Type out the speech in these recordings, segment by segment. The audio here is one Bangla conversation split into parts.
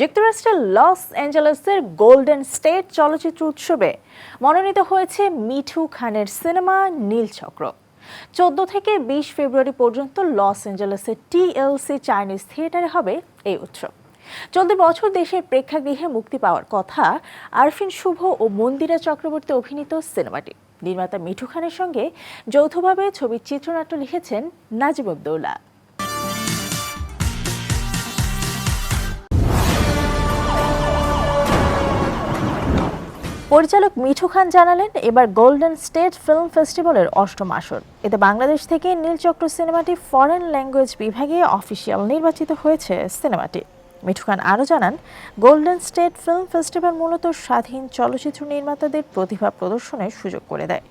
যুক্তরাষ্ট্রের লস অ্যাঞ্জেলেসের গোল্ডেন স্টেট চলচ্চিত্র উৎসবে মনোনীত হয়েছে মিঠু খানের সিনেমা নীলচক্র চোদ্দ থেকে বিশ ফেব্রুয়ারি পর্যন্ত লস অ্যাঞ্জেলেসের টিএলসি চাইনিজ থিয়েটারে হবে এই উৎসব। চলতি বছর দেশের প্রেক্ষাগৃহে মুক্তি পাওয়ার কথা আরফিন শুভ ও মন্দিরা চক্রবর্তী অভিনীত সিনেমাটি। নির্মাতা মিঠু খানের সঙ্গে যৌথভাবে ছবির চিত্রনাট্য লিখেছেন নাজিবুদ্দৌলা পরিচালক মিঠু খান জানালেন, এবার গোল্ডেন স্টেট ফিল্ম ফেস্টিভ্যালের অষ্টম আসর। এতে বাংলাদেশ থেকে নীলচক্র সিনেমাটি ফরেন ল্যাঙ্গুয়েজ বিভাগে অফিসিয়াল নির্বাচিত হয়েছে সিনেমাটি। মিঠু খান আরও জানান, গোল্ডেন স্টেট ফিল্ম ফেস্টিভ্যাল মূলত স্বাধীন চলচ্চিত্র নির্মাতাদের প্রতিভা প্রদর্শনের সুযোগ করে দেয়।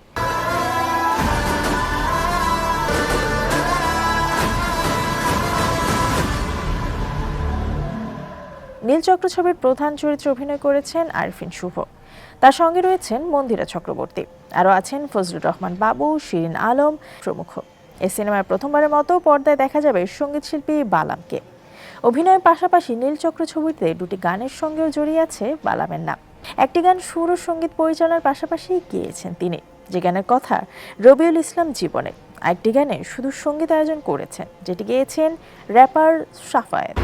নীলচক্র ছবির প্রধান চরিত্রে অভিনয় করেছেন আরফিন শুভ। তার সঙ্গে রয়েছেন মন্দিরা চক্রবর্তী। আরও আছেন ফজলুর রহমান বাবু, শিরিন আলম প্রমুখ। এই সিনেমায় প্রথমবারের মতো পর্দায় দেখা যাবে সঙ্গীতশিল্পী বালামকে। অভিনয়ের পাশাপাশি নীলচক্র ছবিতে দুটি গানের সঙ্গেও জড়িয়ে আছে বালামের নাম। একটি গান সুর ও সংগীত পরিচালনার পাশাপাশি গিয়েছেন তিনি, যে গানের কথা রবিউল ইসলাম জীবনে। আরেকটি গানে শুধু সংগীত আয়োজন করেছেন, যেটি গেয়েছেন র্যাপার সাফায়েত।